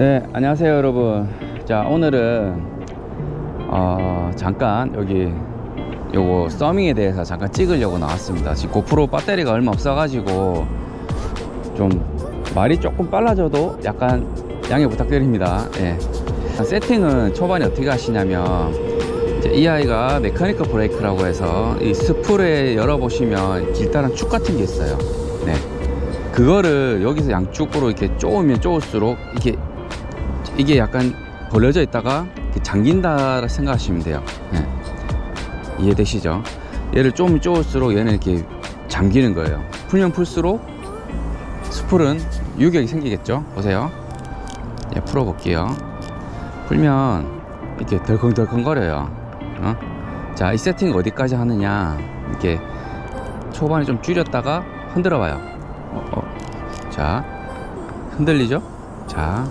네, 안녕하세요, 여러분. 자, 오늘은 어, 잠깐 여기 요거 서밍에 대해서 잠깐 찍으려고 나왔습니다. 지금 고프로 배터리가 얼마 없어 가지고 좀 말이 조금 빨라져도 약간 양해 부탁드립니다. 예. 세팅은 초반에 어떻게 하시냐면 이 아이가 메카니컬 브레이크라고 해서 이 스프레 열어보시면 길다란 축 같은 게 있어요. 네. 그거를 여기서 양쪽으로 이렇게 쪼으면 쪼을수록 이게 이게 약간 벌려져 있다가 잠긴다 생각하시면 돼요. 네. 이해되시죠? 얘를 쪼으면 쪼을수록 얘는 이렇게 잠기는 거예요. 풀면 풀수록 스풀은 유격이 생기겠죠? 보세요. 예, 풀어 볼게요. 풀면 이렇게 덜컹덜컹 거려요. 어? 자, 이 세팅 어디까지 하느냐? 이렇게 초반에 좀 줄였다가 흔들어 봐요. 어, 어. 자, 흔들리죠? 자,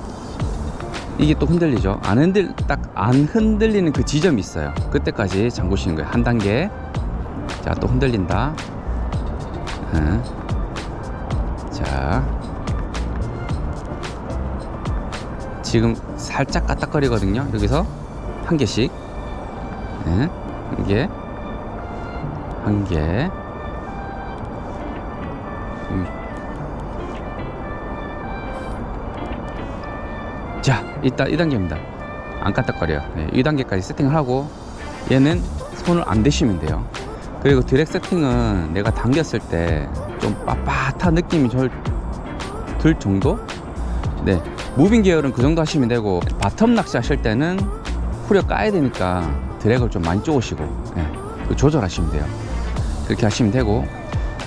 이게 또 흔들리죠? 안 흔들, 딱 안 흔들리는 그 지점이 있어요. 그때까지 잠그시는 거예요. 한 단계. 자, 또 흔들린다. 응. 자. 지금 살짝 까딱거리거든요. 여기서 한 개씩. 네. 한 개. 한 개. 이따 2단계입니다. 안 까딱거려요. 네, 2단계까지 세팅을 하고 얘는 손을 안 대시면 돼요. 그리고 드랙 세팅은 내가 당겼을 때 좀 빳빳한 느낌이 절, 들 정도? 네. 무빙 계열은 그 정도 하시면 되고 바텀 낚시 하실 때는 후려 까야 되니까 드랙을 좀 많이 쪼으시고 네, 그 조절하시면 돼요. 그렇게 하시면 되고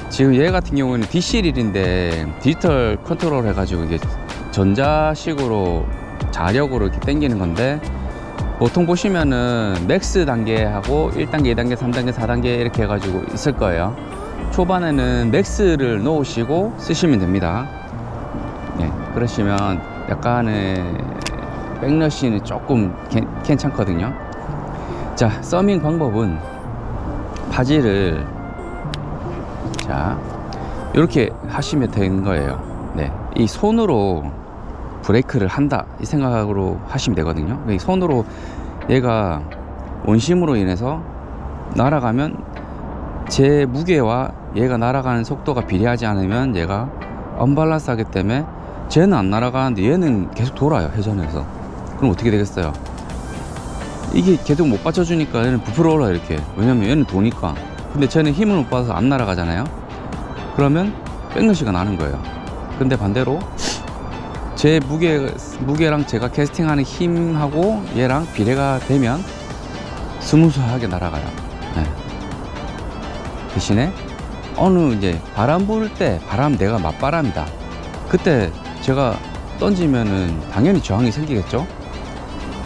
지금 얘 같은 경우는 DC1인데 디지털 컨트롤 해가지고 이게 전자식으로 자력으로 이렇게 당기는 건데 보통 보시면은 맥스 단계하고 1단계, 2단계, 3단계, 4단계 이렇게 해가지고 있을 거예요. 초반에는 맥스를 놓으시고 쓰시면 됩니다. 네, 그러시면 약간의 백러시는 조금 괜, 괜찮거든요. 자, 서밍 방법은 바지를 자, 이렇게 하시면 되는 거예요. 네, 이 손으로 브레이크를 한다 이 생각으로 하시면 되거든요. 이 손으로 얘가 원심으로 인해서 날아가면 제 무게와 얘가 날아가는 속도가 비례하지 않으면 얘가 언밸런스하기 때문에 쟤는 안 날아가는데 얘는 계속 돌아요 회전해서. 그럼 어떻게 되겠어요? 이게 계속 못 받쳐주니까 얘는 부풀어 올라 이렇게. 왜냐면 얘는 도니까. 근데 쟤는 힘을 못 받아서 안 날아가잖아요. 그러면 백러시가 나는 거예요. 근데 반대로 제 무게 무게랑 제가 캐스팅하는 힘하고 얘랑 비례가 되면 스무스하게 날아가요. 네. 대신에 어느 이제 바람 불 때 바람 내가 맞바람이다. 그때 제가 던지면은 당연히 저항이 생기겠죠.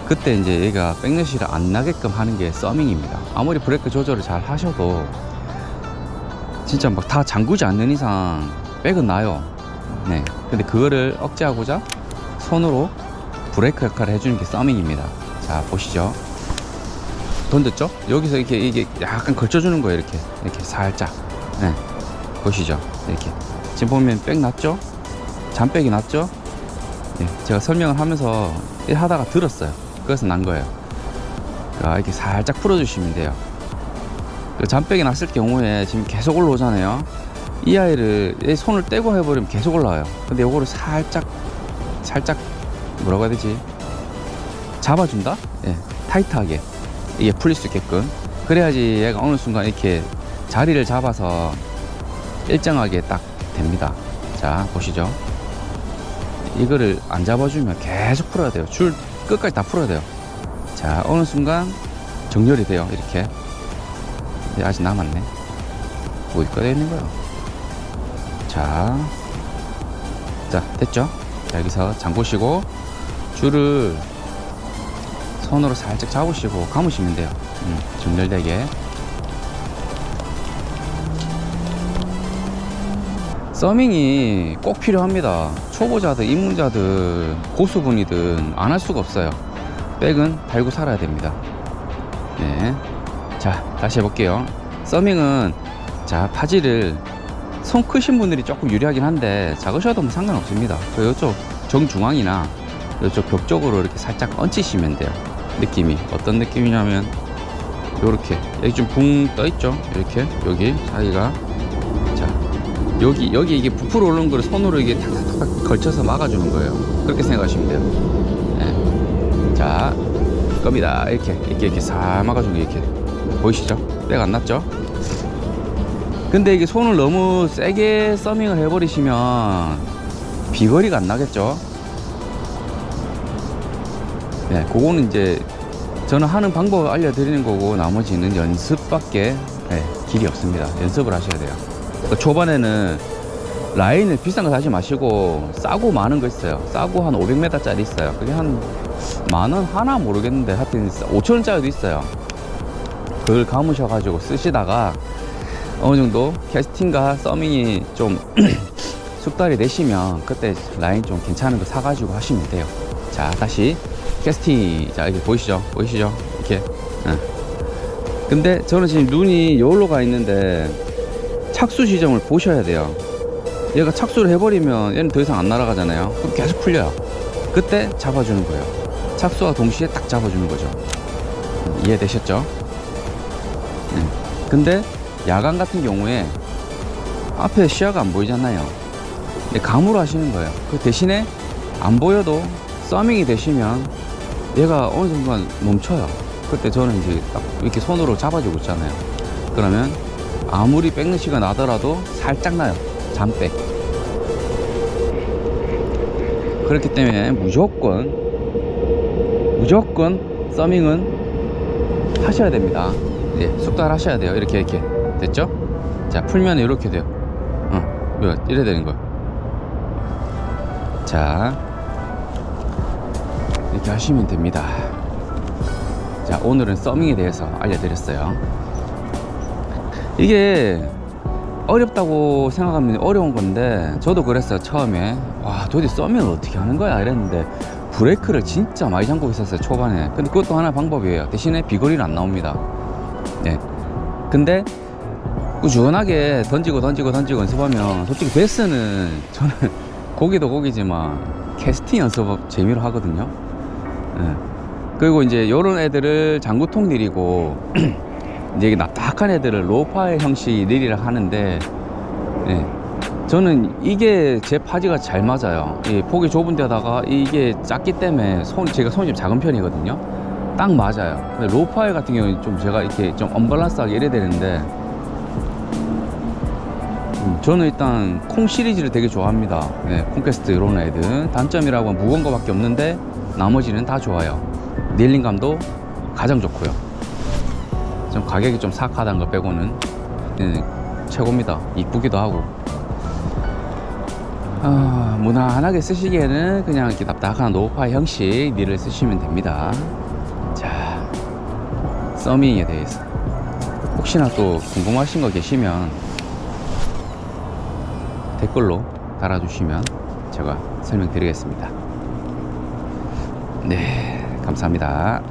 그때 이제 얘가 백러시를 안 나게끔 하는 게 서밍입니다. 아무리 브레이크 조절을 잘 하셔도 진짜 막 다 잠그지 않는 이상 백은 나요. 네. 근데 그거를 억제하고자 손으로 브레이크 역할을 해주는 게 서밍입니다. 자, 보시죠. 던졌죠? 여기서 이렇게, 이게 약간 걸쳐주는 거예요. 이렇게. 이렇게 살짝. 네. 보시죠. 이렇게. 지금 보면 백 났죠? 잔백이 났죠? 네. 제가 설명을 하면서 일 하다가 들었어요. 그래서 난 거예요. 자, 이렇게 살짝 풀어주시면 돼요. 그 잔백이 났을 경우에 지금 계속 올라오잖아요. 이 아이를 얘 손을 떼고 해버리면 계속 올라와요. 근데 요거를 살짝 살짝 뭐라고 해야 되지? 잡아준다? 예, 타이트하게 이게 풀릴 수 있게끔 그래야지 얘가 어느 순간 이렇게 자리를 잡아서 일정하게 딱 됩니다. 자 보시죠. 이거를 안 잡아주면 계속 풀어야 돼요. 줄 끝까지 다 풀어야 돼요. 자 어느 순간 정렬이 돼요. 이렇게 근데 아직 남았네. 뭐 있는 거야? 자, 자 됐죠? 자, 여기서 잠그시고 줄을 손으로 살짝 잡으시고 감으시면 돼요. 음, 정렬되게. 서밍이 꼭 필요합니다. 초보자든 입문자든 고수분이든 안 할 수가 없어요. 백은 달고 살아야 됩니다. 네. 자, 다시 해볼게요. 서밍은 자 파지를 손 크신 분들이 조금 유리하긴 한데 작으셔도 뭐 상관없습니다. 그 이쪽 정중앙이나 이쪽 벽 쪽으로 이렇게 살짝 얹히시면 돼요. 느낌이 어떤 느낌이냐면 요렇게 여기 좀 붕 떠 있죠. 이렇게 여기 자기가 자 여기 여기 이게 부풀어 오르는 거를 손으로 이게 탁탁탁 걸쳐서 막아주는 거예요. 그렇게 생각하시면 돼요. 예. 자 겁니다. 이렇게 이렇게 이렇게 싹 막아주는 거 이렇게 보이시죠? 때가 안 났죠? 근데 이게 손을 너무 세게 서밍을 해버리시면 비거리가 안 나겠죠? 네, 그거는 이제 저는 하는 방법을 알려드리는 거고 나머지는 연습밖에 네, 길이 없습니다. 연습을 하셔야 돼요. 그러니까 초반에는 라인을 비싼 거 사지 마시고 싸고 많은 거 있어요. 싸고 한 500m짜리 있어요. 그게 한 만 원 하나 모르겠는데 하여튼 5천 원짜리도 있어요. 그걸 감으셔 가지고 쓰시다가 어느 정도 캐스팅과 서밍이 좀 숙달이 되시면 그때 라인 좀 괜찮은 거 사가지고 하시면 돼요. 자 다시 캐스팅 자 이렇게 보이시죠? 보이시죠? 이렇게. 응. 근데 저는 지금 눈이 여기로 가 있는데 착수 지점을 보셔야 돼요. 얘가 착수를 해버리면 얘는 더 이상 안 날아가잖아요. 그럼 계속 풀려요. 그때 잡아주는 거예요. 착수와 동시에 딱 잡아주는 거죠. 이해되셨죠? 네. 근데 야간 같은 경우에 앞에 시야가 안 보이잖아요. 근데 감으로 하시는 거예요. 그 대신에 안 보여도 서밍이 되시면 얘가 어느 순간 멈춰요. 그때 저는 이제 딱 이렇게 손으로 잡아주고 있잖아요. 그러면 아무리 뺏는 시간 나더라도 살짝 나요. 잠백. 그렇기 때문에 무조건 무조건 서밍은 하셔야 됩니다. 예, 숙달 하셔야 돼요. 이렇게 이렇게 됐죠? 자 풀면 이렇게 돼요. 어, 이래 되는 거예요. 자 이렇게 하시면 됩니다. 자 오늘은 서밍에 대해서 알려드렸어요. 이게 어렵다고 생각하면 어려운 건데 저도 그랬어요 처음에 와 도대체 서밍을 어떻게 하는 거야 이랬는데 브레이크를 진짜 많이 잠고 있었어요 초반에 근데 그것도 하나 방법이에요 대신에 비거리는 안 나옵니다 네 근데 꾸준하게 던지고 던지고 던지고 연습하면 솔직히 베스는 저는 고기도 고기지만 캐스팅 연습 재미로 하거든요 네. 그리고 이제 요런 애들을 장구통 느리고 이제 납작한 애들을 로파의 형식 느리라 하는데 네. 저는 이게 제 파지가 잘 맞아요. 이 폭이 좁은 데다가 이게 작기 때문에 손 제가 손이 좀 작은 편이거든요. 딱 맞아요. 근데 로파일 같은 경우는 좀 제가 이렇게 좀 언밸런스하게 이래야 되는데 음, 저는 일단 콩 시리즈를 되게 좋아합니다. 네, 콩캐스트 이런 애들 단점이라고 하면 무거운 거밖에 없는데 나머지는 다 좋아요. 닐링감도 가장 좋고요. 좀 가격이 좀 사악하다는 거 빼고는 네, 최고입니다. 이쁘기도 하고. 아, 무난하게 쓰시기에는 그냥 이렇게 답답한 노파 형식 니를 쓰시면 됩니다. 자, 서밍에 대해서 혹시나 또 궁금하신 거 계시면 댓글로 달아주시면 제가 설명드리겠습니다. 네, 감사합니다.